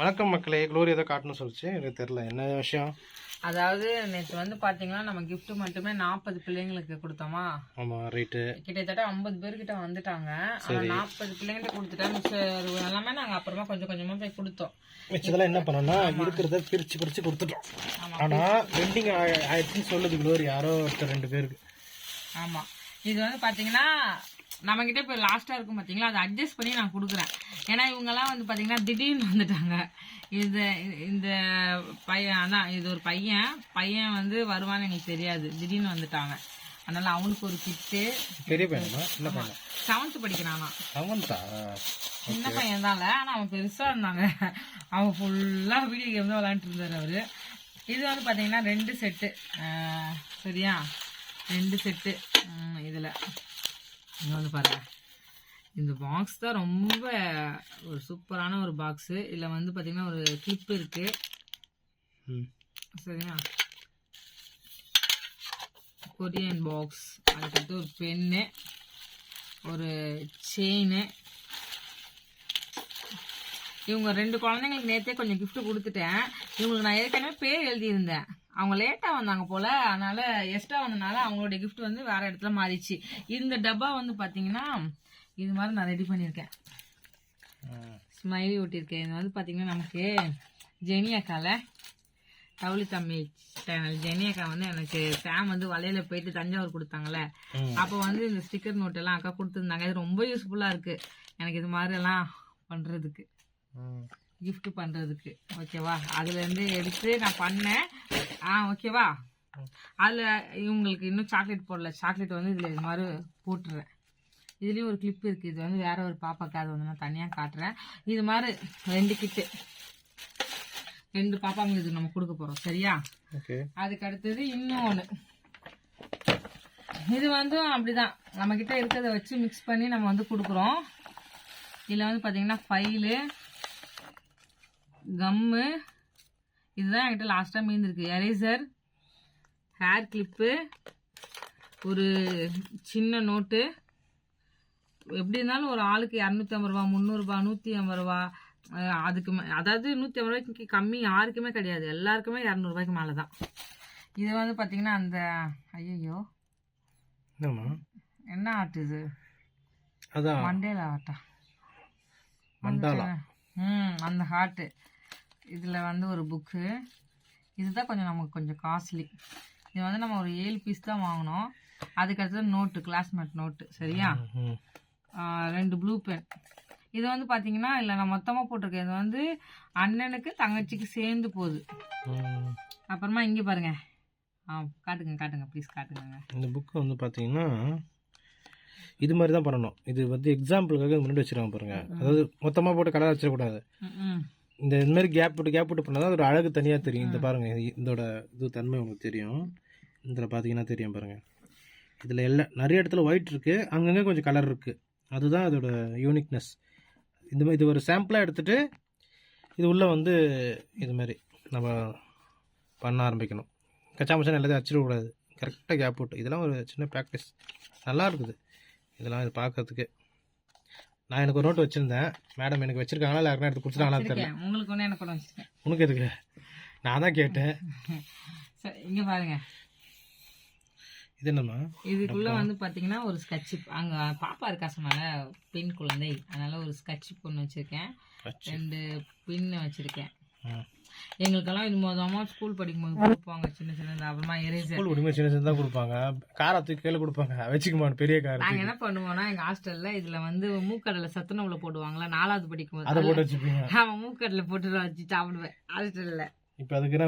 வணக்கம் மக்களே குளோரி ஏதோ காட்டணும்னு சொல்லிச்சு? எனக்கு தெரில என்ன விஷயம்? அதாவது நேற்று வந்து பாத்தீங்கன்னா நம்ம gift மட்டுமே நாற்பது பிள்ளைங்களுக்கு கொடுத்தோமா? ஆமாம் ரைட்டு கிட்டத்தட்ட ஐம்பது பேர்கிட்ட வந்துட்டாங்க. ஆனா நாற்பது பிள்ளைங்கிட்ட கொடுத்துட்டா மிச்சம் எல்லாமே நாங்க அப்புறமா கொஞ்சம் கொஞ்சமா போய் கொடுத்தோம். மிச்சதெல்லாம் என்ன பண்ணோம்னா இருக்கிறத பிரித்து பிரித்து கொடுத்துட்டோம். ஆனால் பெண்டிங் ஆயிடுச்சுன்னு சொல்லுது குளோரி யாரோ ஒருத்தர் ரெண்டு பேருக்கு. ஆமா. இது வந்து பாத்தீங்கன்னா நம்ம கிட்ட இப்போ லாஸ்டா இருக்கும் பாத்தீங்களா? அதை அட்ஜஸ்ட் பண்ணி நான் கொடுக்குறேன். ஏன்னா இவங்கெல்லாம் வந்து பாத்தீங்கன்னா திடீர்னு வந்துட்டாங்க. இது இந்த பையன் அதான் இது ஒரு பையன். பையன் வந்து வருவான்னு எங்களுக்கு தெரியாது. திடீர்னு வந்துட்டாங்க. அதனால அவனுக்கு ஒரு கிட்டு பெரிய பையனா? சின்ன பையனா? செவன்த் படிக்கிறானா? சின்ன பையன் தான்ல ஆனா அவன் பெருசா இருந்தாங்க. அவன் ஃபுல்லா வீடியோ கேம் தான் விளையாண்டுட்டு இருந்தாரு அவரு. இது வந்து பாத்தீங்கன்னா ரெண்டு செட்டு சரியா? ரெண்டு செட்டு இதுல. இங்க வந்து பாருங்க. இந்த பாக்ஸ் தான் ரொம்ப ஒரு சூப்பரான ஒரு பாக்ஸு இதில் வந்து பாத்தீங்கன்னா ஒரு கிளிப் இருக்கு. ம். சரியா கொரியன் பாக்ஸ் அதுக்கடுத்து ஒரு பென்னு ஒரு செயின் இவங்க ரெண்டு குழந்தைங்களுக்கு நேற்றே கொஞ்சம் gift கொடுத்துட்டேன். இவங்களுக்கு நான் ஏற்கனவே பேர் எழுதியிருந்தேன். அவங்க லேட்டாக வந்தாங்க போல. அதனால எக்ஸ்ட்ரா வந்தனால அவங்களுடைய gift வந்து வேற இடத்துல மாறிச்சு. இந்த டப்பா வந்து பார்த்தீங்கன்னா இது மாதிரி நான் ரெடி பண்ணியிருக்கேன். ஸ்மைலி ஒட்டியிருக்கேன் இது வந்து பார்த்தீங்கன்னா நமக்கு ஜெனியாக்கால கவுளி தம்பி சேனல் ஜெனியாக்கா வந்து எனக்கு சாம் வந்து வலையில போயிட்டு தஞ்சாவூர் கொடுத்தாங்கல்ல. ம். அப்போ வந்து இந்த ஸ்டிக்கர் நோட் எல்லாம் அக்கா கொடுத்துருந்தாங்க. இது ரொம்ப யூஸ்ஃபுல்லாக இருக்கு. எனக்கு இது மாதிரி எல்லாம் பண்ணுறதுக்கு gift பண்ணுறதுக்கு ஓகேவா? அதுலேருந்து எடுத்து நான் பண்ணேன். ஆ ஓகேவா? அதில் இவங்களுக்கு இன்னும் சாக்லேட் போடல. சாக்லேட் வந்து இதில் இது மாதிரி போட்டுறேன். இதுலேயும் ஒரு கிளிப் இருக்குது இது வந்து வேற ஒரு பாப்பாக்கு. அது வந்து நான் தனியாக காட்டுறேன். இது மாதிரி ரெண்டு கிட்டு ரெண்டு பாப்பாங்களுக்கு இது நம்ம கொடுக்க போகிறோம் சரியா? ஓகே. அதுக்கு அடுத்தது இன்னும் ஒன்று இது வந்து அப்படிதான். நம்ம கிட்ட இருக்கிறத வச்சு மிக்ஸ் பண்ணி நம்ம வந்து கொடுக்குறோம். இதில் வந்து பார்த்தீங்கன்னா ஃபைலு கம்மு. இதுதான் என்கிட்ட லாஸ்ட்டாக மீந்திருக்கு. எரேசர் ஹேர் கிளிப்பு ஒரு சின்ன நோட்டு எப்படி இருந்தாலும் ஒரு ஆளுக்கு இரநூத்தி ஐம்பது ரூபா முந்நூறுபா நூற்றி ஐம்பது ரூபா அதுக்கு அதாவது நூற்றி ஐம்பது ரூபாய்க்கு கம்மி யாருக்குமே கிடையாது. எல்லாருக்குமே இரநூறுபாய்க்கு மேலே தான் இது வந்து பார்த்தீங்கன்னா அந்த ஐயோ என்ன ஆட்டு இது? மண்டேல ஆட்டா. மண்டாலா ம் அந்த ஹார்ட்டு இதில் வந்து ஒரு புக்கு இதுதான் கொஞ்சம் நமக்கு கொஞ்சம் காஸ்ட்லி இது வந்து நம்ம ஒரு ஏழு பீஸ் தான் வாங்கினோம். அதுக்கு அடுத்தது நோட்டு கிளாஸ்மேட் நோட்டு சரியா ரெண்டு ப்ளூ பென் இது வந்து பார்த்தீங்கன்னா இல்லை நான் மொத்தமாக போட்டிருக்கேன். இது வந்து அண்ணனுக்கு தங்கச்சிக்கு சேர்ந்து போகுது. அப்புறமா இங்கே பாருங்க. ஆ காட்டுங்க காட்டுங்க ப்ளீஸ் காட்டுங்க இந்த புக்கு வந்து பார்த்தீங்கன்னா இது மாதிரி தான் பண்ணணும். இது வந்து எக்ஸாம்பிளுக்காக முன்னாடி வச்சிருக்காங்க பாருங்க. அதாவது மொத்தமாக போட்டு கலர் வச்சிடக்கூடாது. இந்த இந்த மாதிரி கேப் விட்டு கேப் விட்டு பண்ணால் தான் அதோட அழகு தனியாக தெரியும். இந்த பாருங்க இது- இதோட இது தன்மை உங்களுக்கு தெரியும். இதில் பார்த்தீங்கன்னா தெரியும் பாருங்க. இதில் எல்லாம் நிறைய இடத்துல ஒயிட் இருக்குது அங்கங்கே கொஞ்சம் கலர் இருக்குது அதுதான் அதோட யூனிக்னஸ் இந்த மாதிரி இது ஒரு சாம்பிளாக எடுத்துட்டு இது உள்ளே வந்து இது மாதிரி நம்ம பண்ண ஆரம்பிக்கணும். கச்சா மச்சான் எல்லாத்தையும் அச்சிடக்கூடாது. கரெக்டாக கேப் விட்டு இதெல்லாம் ஒரு சின்ன ப்ராக்டிஸ் நல்லா இருக்குது. இதெல்லாம் இது பார்க்கறதுக்கு நான் எனக்கு ஒரு நோட்டு வச்சுருந்தேன். மேடம் எனக்கு வச்சிருக்காங்களா இல்லை யாருன்னா எடுத்து கொடுத்துட்டாங்களா தெரியல. உங்களுக்கு ஒன்று எனக்கு ஒன்று வச்சுருக்கேன். உனக்கு எதுக்கு? நான் தான் கேட்டேன். சரி இங்கே பாருங்க. இது என்னம்மா? இதுக்குள்ள வந்து பாத்தீங்கன்னா ஒரு ஸ்கட்சிப் அங்க பாப்பா இருக்கா சொன்னால பெண் குழந்தை. அதனால ஒரு ஸ்கட்சிப் ஒன்று வச்சிருக்கேன். ரெண்டு பின் வச்சிருக்கேன். எங்களுக்கெல்லாம் இது மொதமா ஸ்கூல் படிக்கும்போது கொடுப்பாங்க சின்ன சின்னது. அப்புறமா எரேசர் ஸ்கூல் உரிமை சின்ன சின்ன தான் கொடுப்பாங்க. காரை தூக்கி கையில் கொடுப்பாங்க. வச்சுக்குமா பெரிய கார் நாங்க என்ன பண்ணுவோம்னா எங்க ஹாஸ்டல்ல இதுல வந்து மூக்கடலை சத்துணவுல போடுவாங்களா நாலாவது அதை படிக்கும்போது போட்டு வச்சுப்பீங்க. அவன் மூக்கடலை போட்டு வச்சு சாப்பிடுவேன் ஹாஸ்டல்ல இப்போ அதுக்கு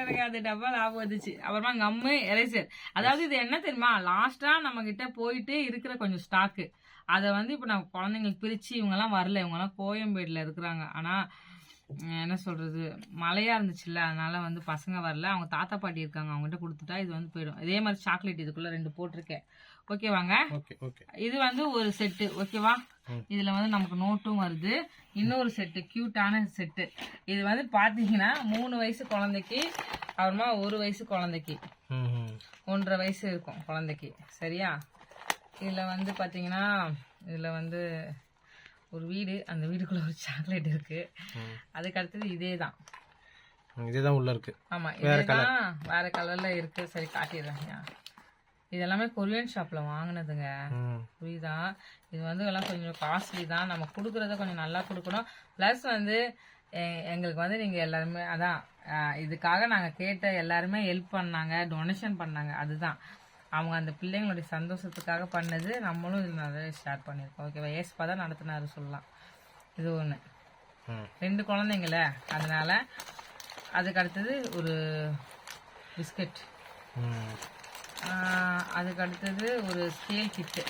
எனக்கு அந்த டப்பா ஞாபகம் வந்துச்சு. அப்புறமா கம்மு எரேசர் அதாவது இது என்ன தெரியுமா லாஸ்டா நம்ம கிட்ட போயிட்டு இருக்கிற கொஞ்சம் ஸ்டாக்கு அதை வந்து இப்போ நான் குழந்தைங்களுக்கு பிரிச்சு இவங்கெல்லாம் வரல. இவங்கெல்லாம் கோயம்பேடுல இருக்கிறாங்க. ஆனா உம், என்ன சொல்றது? மழையா இருந்துச்சுல்ல. அதனால வந்து பசங்க வரல. அவங்க தாத்தா பாட்டி இருக்காங்க. அவங்ககிட்ட கொடுத்துட்டா இது வந்து போயிடும். இதே மாதிரி சாக்லேட் இதுக்குள்ள ரெண்டு போட்டிருக்கேன். ஓகேவாங்க ஓகே ஓகே இது வந்து ஒரு செட்டு ஓகேவா. இதுல வந்து நமக்கு நோட்டும் வருது. இன்னொரு செட்டு கியூட்டான செட்டு இது வந்து பாத்தீங்கன்னா மூணு வயசு குழந்தைக்கு அப்புறமா ஒரு வயசு குழந்தைக்கு. ஒன்றரை வயசு இருக்கும் குழந்தைக்கு. சரியா? இதுல வந்து பாத்தீங்கன்னா இதுல வந்து ஒரு வீடு அந்த வீடுக்குள்ள ஒரு சாக்லேட் இருக்கு. அதுக்கு அடுத்தது இதே தான். ம், இதுதான் உள்ள இருக்கு. ஆமா இதேதான் வேற கலர்ல இருக்கு. சரி காட்டிடுறேன் இது எல்லாமே கொரியன் ஷாப்ல வாங்கினதுங்க. புரியுதா? இது வந்து எல்லாம் கொஞ்சம் காஸ்ட்லி தான். நம்ம கொடுக்குறத கொஞ்சம் நல்லா கொடுக்கணும். ப்ளஸ் வந்து எங்களுக்கு வந்து நீங்கள் எல்லாருமே அதான் இதுக்காக நாங்கள் கேட்ட எல்லாருமே ஹெல்ப் பண்ணாங்க டொனேஷன் பண்ணாங்க. அதுதான். அவங்க அந்த பிள்ளைங்களுடைய சந்தோஷத்துக்காக பண்ணது நம்மளும் இதில் நிறைய ஷேர் பண்ணியிருக்கோம். ஓகேவா? ஏஸ்பா தான் நடத்தினாரு சொல்லலாம். இது ஒன்று ரெண்டு குழந்தைங்கள. அதனால அதுக்கு அடுத்தது ஒரு பிஸ்கட். அதுக்கு அடுத்தது ஒரு ஸ்கேல் கிட்டு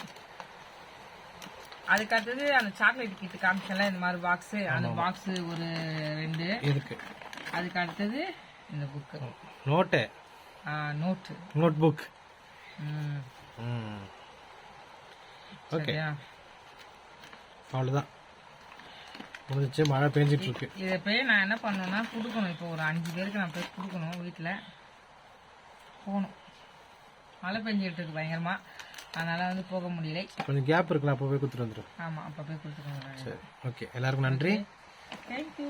அதுக்கு அடுத்தது அந்த சாக்லேட் கிட்டு காமிச்சல இந்த மாதிரி பாக்ஸு அந்த பாக்ஸு ஒரு ரெண்டு. இருக்கு. அதுக்கு அடுத்தது இந்த book note. Note note book okay அவ்வளோதான் முடிஞ்சிச்சு மழை பெஞ்சிட்டு இருக்கு இதை போய் நான் என்ன பண்ணணும்னா கொடுக்கணும். இப்போ ஒரு அஞ்சு பேருக்கு நான் போய் கொடுக்கணும் வீட்டில் போகணும். மழை பெஞ்சிட்டு இருக்கு பயங்கரமா. அதனால வந்து போக முடியலை. கொஞ்சம் கேப் இருக்குல்ல அப்போ போய் கொடுத்துட்டு வந்துடும் ஆமாம் அப்போ போய் கொடுத்துக்கோங்க சரி ஓகே எல்லாருக்கும் நன்றி. தேங்க்யூ